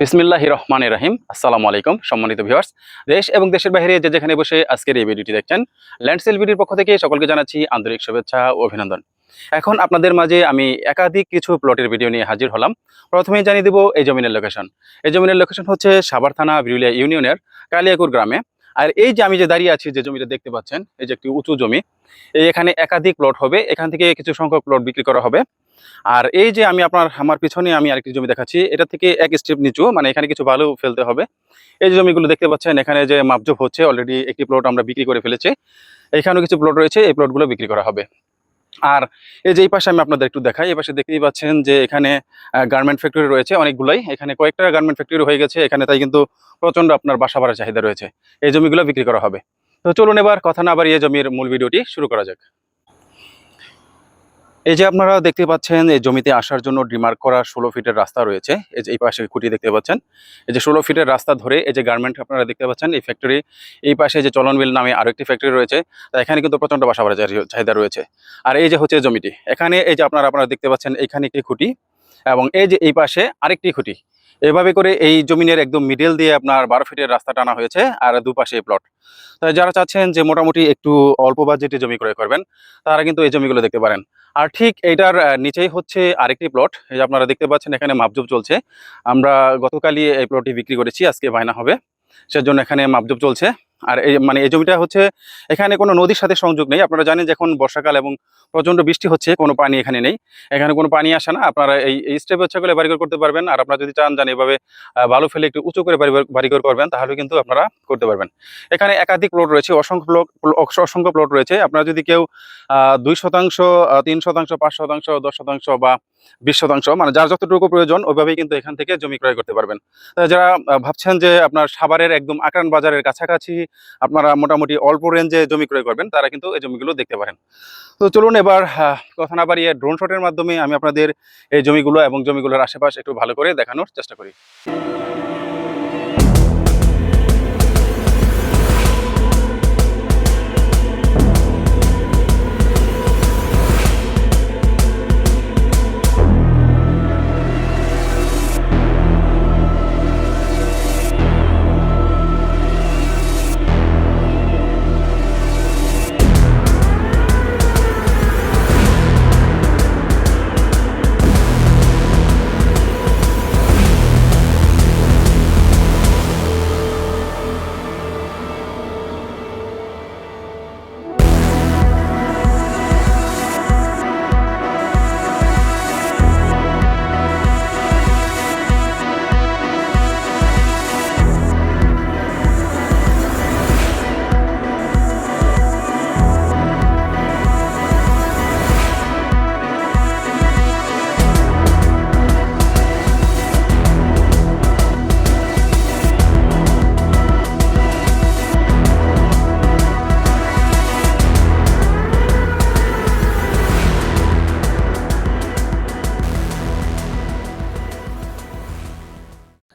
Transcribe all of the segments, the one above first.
বিসমিল্লাহ রহমান রাহিম। আসসালামু আলাইকুম, সম্মানিত ভিউয়ার্স দেশ এবং দেশের বাইরে যে যেখানে বসে আজকের এই ভিডিওটি দেখছেন ল্যান্ডসেল ভিডিওর পক্ষ থেকে সকলকে জানাচ্ছি আন্তরিক শুভেচ্ছা ও অভিনন্দন। এখন আপনাদের মাঝে আমি একাধিক কিছু প্লটের ভিডিও নিয়ে হাজির হলাম। প্রথমেই জানিয়ে দেব এই জমিনের লোকেশন এই জমিনের লোকেশন হচ্ছে সাভার থানা বিরুলিয়া ইউনিয়নের কালিয়াকুর গ্রামে। আর এই যে আমি যে দাঁড়িয়ে আছি যে জমিটা দেখতে পাচ্ছেন, এই যে একটি উঁচু জমি এখানে একাধিক প্লট হবে। এখান থেকে কিছু সংখ্যক প্লট বিক্রি করা হবে। আর এই যে আমি আপনার, আমার পিছনে আমি আরেকটি জমি দেখাচ্ছি, এটা থেকে এক স্টেপ নিচু মানে এখানে কিছু বালু ফেলতে হবে। এই যে জমিগুলো দেখতে পাচ্ছেন, এখানে যে মাপজোপ হচ্ছে অলরেডি একটি প্লট আমরা বিক্রি করে ফেলেছি। এখানেও কিছু প্লট রয়েছে, এই প্লটগুলো বিক্রি করা হবে। আর এই যে এই পাশে আমি আপনাদের একটু দেখাই, এই পাশে দেখতেই পাচ্ছেন যে এখানে গার্মেন্ট ফ্যাক্টরি রয়েছে অনেকগুলাই। এখানে কয়েকটা গার্মেন্ট ফ্যাক্টরি হয়ে গেছে, এখানে তাই কিন্তু প্রচণ্ড আপনার বাসা বাড়ার চাহিদা রয়েছে। এই জমিগুলো বিক্রি করা হবে। তো চলুন এবার কথা না বাড়িয়ে জমির মূল ভিডিওটি শুরু করা যাক। এই যে আপনারা দেখতে পাচ্ছেন, এই জমিতে আসার জন্য ডিমার্ক করা ষোলো ফিটের রাস্তা রয়েছে। এই যে এই পাশে খুঁটি দেখতে পাচ্ছেন। এই যে ষোলো ফিটের রাস্তা ধরে এই যে গার্মেন্ট আপনারা দেখতে পাচ্ছেন, এই ফ্যাক্টরি এই পাশে যে চলনবিল নামে আরও একটি ফ্যাক্টরি রয়েছে। তা এখানে কিন্তু প্রচণ্ড বাসা চাহিদা রয়েছে। আর এই যে হচ্ছে জমিটি, এখানে এই যে আপনারা আপনারা দেখতে পাচ্ছেন এখানে একটি খুঁটি এবং এই যে এই পাশে আরেকটি খুঁটি। এভাবে করে এই জমিনের একদম মিডল দিয়ে আপনার বারো ফিটের রাস্তা টানা হয়েছে আর দুপাশে প্লট তাই যারা চাচ্ছেন যে মোটামুটি একটু অল্প বাজেটে জমি ক্রয় করবেন, তারা কিন্তু এই জমিগুলো দেখতে পারেন। আর ঠিক এইটার নিচেই হচ্ছে আরেকটি প্লট এই যে আপনারা দেখতে পাচ্ছেন এখানে মাপজুপ চলছে। আমরা গতকালই এই প্লটটি বিক্রি করেছি, আজকে বায়না হবে। সেজন্য এখানে মাপজুপ চলছে। আর এই মানে এই জমিটা হচ্ছে, এখানে কোনো নদীর সাথে সংযোগ নেই। আপনারা জানেন যে এখন বর্ষাকাল এবং প্রচণ্ড বৃষ্টি হচ্ছে, কোনো পানি এখানে নেই। এখানে কোনো পানি আসে না। আপনারা এই এই স্টেপ হচ্ছে করে বাড়িঘর করতে পারবেন। আর আপনারা যদি চান, জান এভাবে বালু ফেলে একটু উঁচু করে বাড়ি বাড়িঘর করবেন, তাহলে কিন্তু আপনারা করতে পারবেন। এখানে একাধিক প্লট রয়েছে, অসংখ্য প্লট অসংখ্য প্লট রয়েছে। আপনারা যদি কেউ দুই শতাংশ তিন শতাংশ, পাঁচ শতাংশ, দশ শতাংশ বা বিশ শতাংশ। মানে যার যতটুকু প্রয়োজন, ওইভাবেই কিন্তু এখান থেকে জমি ক্রয় করতে পারবেন। যারা ভাবছেন যে আপনার সাভারের একদম আকরান বাজারের কাছাকাছি আপনারা মোটামুটি অল্প রেঞ্জে জমি ক্রয় করবেন, তারা কিন্তু এই জমিগুলো দেখতে পারেন। তো চলুন এবার কথা না বাড়িয়ে ড্রোন শটের মাধ্যমে আমি আপনাদের এই জমিগুলো এবং জমিগুলোর আশেপাশে একটু ভালো করে দেখানোর চেষ্টা করি।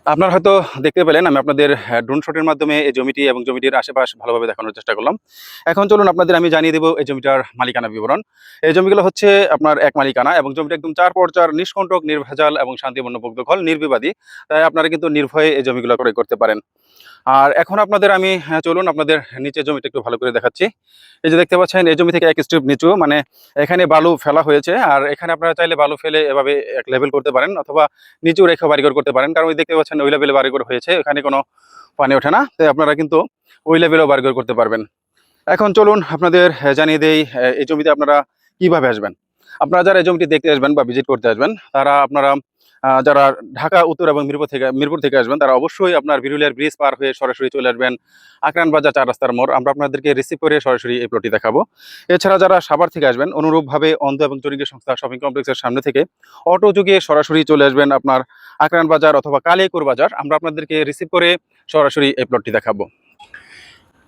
আপনারা হয়তো দেখতে পেলেন আমি আপনাদের ড্রোন শটের মাধ্যমে এই জমিটি এবং জমিটির আশেপাশ ভালোভাবে দেখানোর চেষ্টা করলাম। এখন চলুন আপনাদের আমি জানিয়ে দেবো এই জমিটার মালিকানা বিবরণ। এই জমিগুলো হচ্ছে আপনার এক মালিকানা এবং জমিটা একদম চার পর চার নিষ্কণ্টক নির্ভেজাল এবং শান্তিপূর্ণ দখল নির্বিবাদী। তাই আপনারা কিন্তু নির্ভয়ে এই জমিগুলো ক্রয় করতে পারেন। আর এখন আপনাদের আমি হ্যাঁ, চলুন আপনাদের নিচে জমিটা একটু ভালো করে দেখাচ্ছি। এই যে দেখতে পাচ্ছেন এই জমি থেকে এক স্ট্রিপ নিচু মানে এখানে বালু ফেলা হয়েছে। আর এখানে আপনারা চাইলে বালু ফেলে এভাবে এক লেভেল করতে পারেন অথবা নিচু রেখে বাড়িঘর করতে পারেন। কারণ ওই দেখতে পাচ্ছেন ওই লেভেলে বাড়িঘর হয়েছে, এখানে কোনো পানি ওঠে না, তাই আপনারা কিন্তু ওই লেভেলেও বাড়িঘর করতে পারবেন। এখন চলুন আপনাদের জানিয়ে দেই এই জমিতে আপনারা কীভাবে আসবেন। আপনারা যারা এই জমিটি দেখতে আসবেন বা ভিজিট করতে আসবেন, তারা আপনারা যারা ঢাকা, উত্তর এবং মিরপুর থেকে মিরপুর থেকে আসবেন, তারা অবশ্যই আপনার বিরুলিয়ার ব্রিজ পার হয়ে সরাসরি চলে আসবেন আকরান বাজার চার রাস্তার মোড়। আমরা আপনাদেরকে রিসিভ করে সরাসরি এই প্লটটি দেখাবো। এছাড়া যারা সাভার থেকে আসবেন, অনুরূপভাবে অন্ধ এবং চরিঙ্গি সংস্থা শপিং কমপ্লেক্সের সামনে থেকে অটো যুগে সরাসরি চলে আসবেন আপনার আকরান বাজার অথবা কালিয়াকুর বাজার। আমরা আপনাদেরকে রিসিভ করে সরাসরি এই প্লটটি দেখাবো।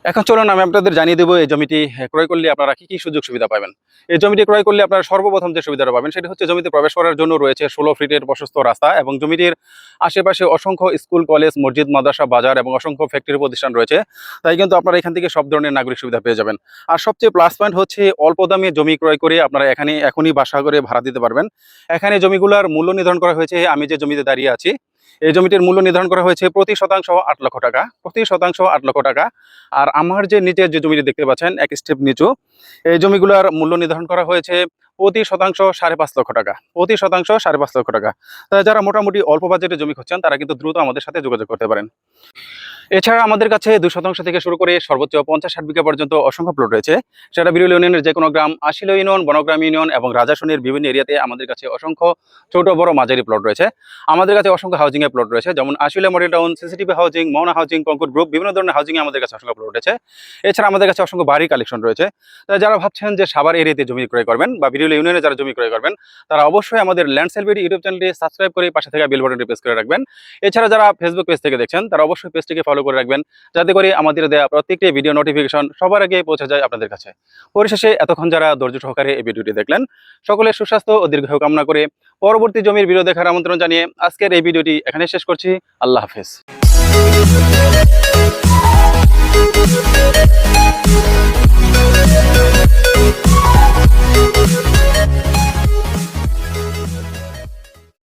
এখন চলুন, আমি আপনাদের জানিয়ে দেবো এই জমিটি ক্রয় করলে আপনারা কি কি সুযোগ সুবিধা পাবেন। এই জমিটি ক্রয় করলে আপনারা সর্বপ্রথম যে সুবিধাটা পাবেন সেটি হচ্ছে জমিতে প্রবেশ করার জন্য রয়েছে ষোলো ফিটের প্রশস্ত রাস্তা এবং জমিটির আশেপাশে অসংখ্য স্কুল, কলেজ, মসজিদ, মাদ্রাসা, বাজার এবং অসংখ্য ফ্যাক্টরি প্রতিষ্ঠান রয়েছে। তাই কিন্তু আপনারা এখান থেকে সব ধরনের নাগরিক সুবিধা পেয়ে যাবেন। আর সবচেয়ে প্লাস পয়েন্ট হচ্ছে অল্প দামে জমি ক্রয় করে আপনারা এখানে এখনই বাসা করে ভাড়া দিতে পারবেন। এখানে জমিগুলোর মূল্য নির্ধারণ করা হয়েছে, আমি যে জমিতে দাঁড়িয়ে আছি এই জমিটির মূল্য নির্ধারণ করা হয়েছে প্রতি শতাংশ আট লক্ষ টাকা, প্রতি শতাংশ আট লক্ষ টাকা। আর আমার যে নিচের যে জমিটি দেখতে পাচ্ছেন, এক স্টেপ নিচু, এই জমিগুলোর মূল্য নির্ধারণ করা হয়েছে প্রতি শতাংশ সাড়ে পাঁচ লক্ষ টাকা, প্রতি শতাংশ সাড়ে পাঁচ লক্ষ টাকা। তাই যারা মোটামুটি অল্প বাজেটে জমি খুঁজছেন, তারা কিন্তু দ্রুত আমাদের সাথে যোগাযোগ করতে পারেন। এছাড়া আমাদের কাছে দুই শতাংশ থেকে শুরু করে সর্বোচ্চ পঞ্চাশ ষাট বিঘা পর্যন্ত অসংখ্য প্লট রয়েছে। সেটা বিরল ইউনিয়নের যে কোনো গ্রাম, আশিল ইউনিয়ন, বনগ্রাম ইউনিয়ন এবং রাজাসনের বিভিন্ন এরিয়াতে আমাদের কাছে অসংখ্য ছোট, বড় মাঝারি প্লট রয়েছে। আমাদের কাছে অসংখ্য হাউজিং এর প্লট রয়েছে, যেমন Ashila model town CCTV housing Mouna housing Kankur group বিভিন্ন ধরনের হাউজিং আমাদের কাছে অসংখ্য প্লট রয়েছে। এছাড়া আমাদের কাছে অসংখ্য বাড়ি কালেকশন রয়েছে। যারা ভাবছেন যে সাবার এরিয়াতে জমি ক্রয় করবেন বা শিডিউল ইউনিয়নে যারা জমি ক্রয় করবেন, তারা অবশ্যই আমাদের ল্যান্ড সেলবিডি ইউটিউব চ্যানেলটি সাবস্ক্রাইব করে পাশে থেকে বিল বটনটি প্রেস করে রাখবেন। এছাড়া যারা ফেসবুক পেজ থেকে দেখছেন, তারা অবশ্যই পেজটিকে ফলো করে রাখবেন, যাতে করে আমাদের দেওয়া প্রত্যেকটি ভিডিও নোটিফিকেশন সবার আগে পৌঁছে যায় আপনাদের কাছে। পরিশেষে এতক্ষণ যারা ধৈর্য সহকারে এই ভিডিওটি দেখলেন, সকলের সুস্বাস্থ্য ও দীর্ঘ কামনা করে পরবর্তী জমির ভিডিও দেখার আমন্ত্রণ জানিয়ে আজকের এই ভিডিওটি এখানে শেষ করছি। আল্লাহ হাফেজ।